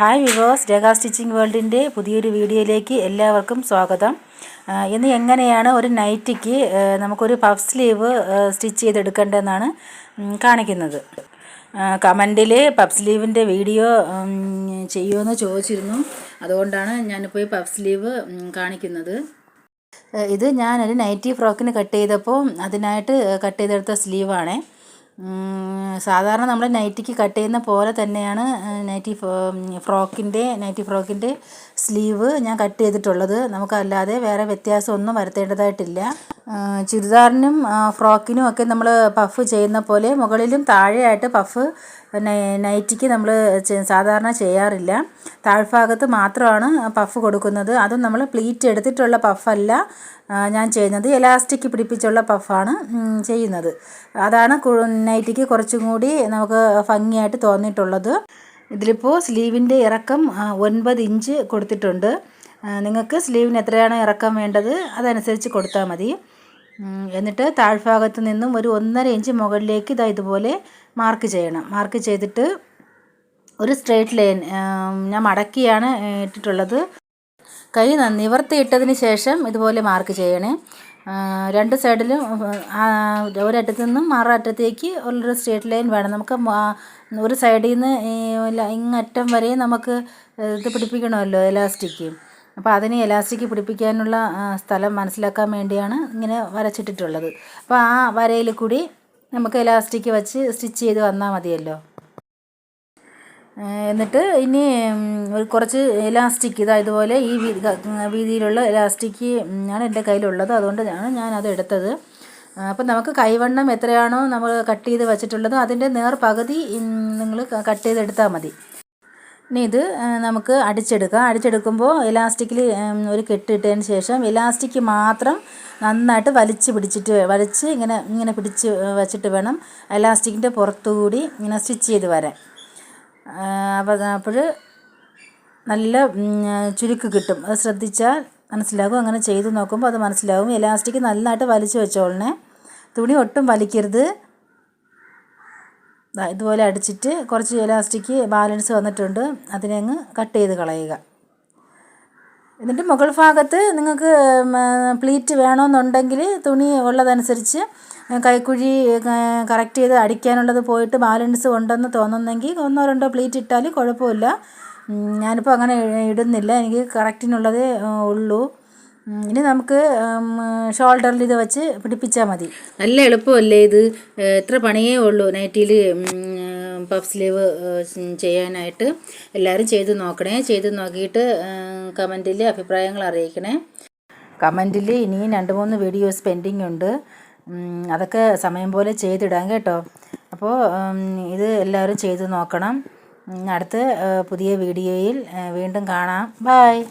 Hi viewers Rekha stitching വേൾഡിന്റെ പുതിയൊരു വീഡിയോയിലേക്ക് എല്ലാവർക്കും സ്വാഗതം. ഇന്ന് എങ്ങനെയാണ് ഒരു നൈറ്റിക്ക് നമുക്കൊരു പഫ് സ്ലീവ് സ്റ്റിച്ച് ചെയ്തെടുക്കേണ്ടതെന്നാണ് കാണിക്കുന്നത്. കമന്റിൽ പഫ് സ്ലീവിന്റെ വീഡിയോ ചെയ്യുമെന്ന് ചോദിച്ചിരുന്നു. അതുകൊണ്ടാണ് ഞാനിപ്പോൾ ഈ പഫ് സ്ലീവ് കാണിക്കുന്നത്. ഇത് ഞാനൊരു നൈറ്റി ഫ്രോക്കിന് കട്ട് ചെയ്തപ്പോൾ അതിനായിട്ട് കട്ട് ചെയ്തെടുത്ത സ്ലീവാണ് സാധാരണ നമ്മൾ നൈറ്റിക്ക് കട്ട് ചെയ്യുന്ന പോലെ തന്നെയാണ് നൈറ്റി ഫ്രോക്കിന്റെ നൈറ്റി ഫ്രോക്കിന്റെ സ്ലീവ് ഞാൻ കട്ട് ചെയ്തിട്ടുള്ളത്. നമുക്കല്ലാതെ വേറെ വ്യത്യാസമൊന്നും വരുത്തേണ്ടതായിട്ടില്ല. ചുരിദാറിനും ഫ്രോക്കിനും ഒക്കെ നമ്മൾ പഫ് ചെയ്യുന്ന പോലെ മുകളിലും താഴെയായിട്ട് പഫ് നൈറ്റിക്ക് നമ്മൾ സാധാരണ ചെയ്യാറില്ല. താഴ്ഭാഗത്ത് മാത്രമാണ് പഫ് കൊടുക്കുന്നത്. അതും നമ്മൾ പ്ലീറ്റ് എടുത്തിട്ടുള്ള പഫല്ല ഞാൻ ചെയ്യുന്നത്. എലാസ്റ്റിക് പിടിപ്പിച്ചുള്ള പഫാണ് ചെയ്യുന്നത്. അതാണ് നൈറ്റിക്ക് കുറച്ചും കൂടി നമുക്ക് ഭംഗിയായിട്ട് തോന്നിയിട്ടുള്ളത്. ഇതിലിപ്പോൾ സ്ലീവിന്റെ ഇറക്കം ഒൻപത് ഇഞ്ച് കൊടുത്തിട്ടുണ്ട്. നിങ്ങൾക്ക് സ്ലീവിന് എത്രയാണ് ഇറക്കം വേണ്ടത് അതനുസരിച്ച് കൊടുത്താൽ മതി. എന്നിട്ട് താഴ്ഭാഗത്ത് നിന്നും ഒരു ഒന്നര ഇഞ്ച് മുകളിലേക്ക് ഇതാ ഇതുപോലെ മാർക്ക് ചെയ്യണം. മാർക്ക് ചെയ്തിട്ട് ഒരു സ്ട്രേറ്റ് ലൈൻ ഞാൻ മടക്കിയാണ് ഇട്ടിട്ടുള്ളത്. കൈ നിവർത്തിയിട്ടതിന് ശേഷം ഇതുപോലെ മാർക്ക് ചെയ്യണേ. രണ്ട് സൈഡിലും ഒരറ്റത്തു നിന്നും മറു അറ്റത്തേക്ക് ഉള്ളൊരു സ്ട്രേറ്റ് ലൈൻ വേണം. നമുക്ക് ഒരു സൈഡിൽ നിന്ന് ഇങ്ങറ്റം വരെ നമുക്ക് ഇത് പിടിപ്പിക്കണമല്ലോ എലാസ്റ്റിക് അപ്പോൾ അതിന് എലാസ്റ്റിക് പിടിപ്പിക്കാനുള്ള സ്ഥലം മനസ്സിലാക്കാൻ വേണ്ടിയാണ് ഇങ്ങനെ വരച്ചിട്ടിട്ടുള്ളത്. അപ്പോൾ ആ വരയിൽ കൂടി നമുക്ക് എലാസ്റ്റിക് വെച്ച് സ്റ്റിച്ച് ചെയ്ത് വന്നാൽ മതിയല്ലോ. എന്നിട്ട് ഇനി കുറച്ച് ഇലാസ്റ്റിക് ഇതാ ഇതുപോലെ ഈ വീതിയിലുള്ള ഇലാസ്റ്റിക് ആണ് എന്റെ കയ്യിലുള്ളത്. അതുകൊണ്ടാണ് ഞാൻ അത് എടുത്തത് അപ്പം നമുക്ക് കൈവണ്ണം എത്രയാണോ നമ്മൾ കട്ട് ചെയ്ത് വെച്ചിട്ടുള്ളത് അതിന്റെ നേർ പകുതി നിങ്ങൾ കട്ട് ചെയ്തെടുത്താൽ മതി. ഇനി ഇത് നമുക്ക് അടിച്ചെടുക്കാം. അടിച്ചെടുക്കുമ്പോൾ ഇലാസ്റ്റിക്കിൽ ഒരു കെട്ടിട്ടതിന് ശേഷം ഇലാസ്റ്റിക് മാത്രം നന്നായിട്ട് വലിച്ച് പിടിച്ചിട്ട് വലിച്ച് ഇങ്ങനെ ഇങ്ങനെ പിടിച്ച് വെച്ചിട്ട് വേണം ഇലാസ്റ്റിക്കിന്റെ പുറത്തുകൂടി ഇങ്ങനെ സ്റ്റിച്ച് ചെയ്ത് വരാൻ. അപ്പോൾ നല്ല ചുരുക്ക് കിട്ടും. അത് ശ്രദ്ധിച്ചാൽ മനസ്സിലാകും. അങ്ങനെ ചെയ്ത് നോക്കുമ്പോൾ അത് മനസ്സിലാകും. ഇലാസ്റ്റിക് നന്നായിട്ട് വലിച്ചു വെച്ചോളണേ. തുണി ഒട്ടും വലിക്കരുത്. ഇതുപോലെ അടിച്ചിട്ട് കുറച്ച് ഇലാസ്റ്റിക് ബാലൻസ് വന്നിട്ടുണ്ട്. അതിനെ അങ്ങ് കട്ട് ചെയ്ത് കളയുക. എന്നിട്ട് മുകൾ ഭാഗത്ത് നിങ്ങൾക്ക് പ്ലീറ്റ് വേണമെന്നുണ്ടെങ്കിൽ തുണി ഉള്ളതനുസരിച്ച് കൈക്കുഴി കറക്റ്റ് ചെയ്ത് അടിക്കാനുള്ളത് പോയിട്ട് ബാലൻസ് ഉണ്ടെന്ന് തോന്നുന്നെങ്കിൽ ഒന്നോ രണ്ടോ പ്ലീറ്റ് ഇട്ടാൽ കുഴപ്പമില്ല. ഞാനിപ്പോൾ അങ്ങനെ ഇടുന്നില്ല. എനിക്ക് കറക്റ്റിനുള്ളതേ ഉള്ളൂ. ഇനി നമുക്ക് ഷോൾഡറിൽ ഇത് വെച്ച് പിടിപ്പിച്ചാൽ മതി. നല്ല എളുപ്പമല്ലേ ഇത്? എത്ര പണിയേ ഉള്ളൂ നൈറ്റിയിൽ പഫ് സ്ലീവ് ചെയ്യാനായിട്ട്. എല്ലാവരും ചെയ്ത് നോക്കണേ. ചെയ്ത് നോക്കിയിട്ട് കമന്റിൽ അഭിപ്രായങ്ങൾ അറിയിക്കണേ. കമന്റിൽ ഇനിയും രണ്ട് മൂന്ന് വീഡിയോസ് പെൻഡിങ് ഉണ്ട്. അതൊക്കെ സമയം പോലെ ചെയ്തിടാം കേട്ടോ. അപ്പോൾ ഇത് എല്ലാവരും ചെയ്ത് നോക്കണം. അടുത്ത് പുതിയ വീഡിയോയിൽ വീണ്ടും കാണാം. ബായ്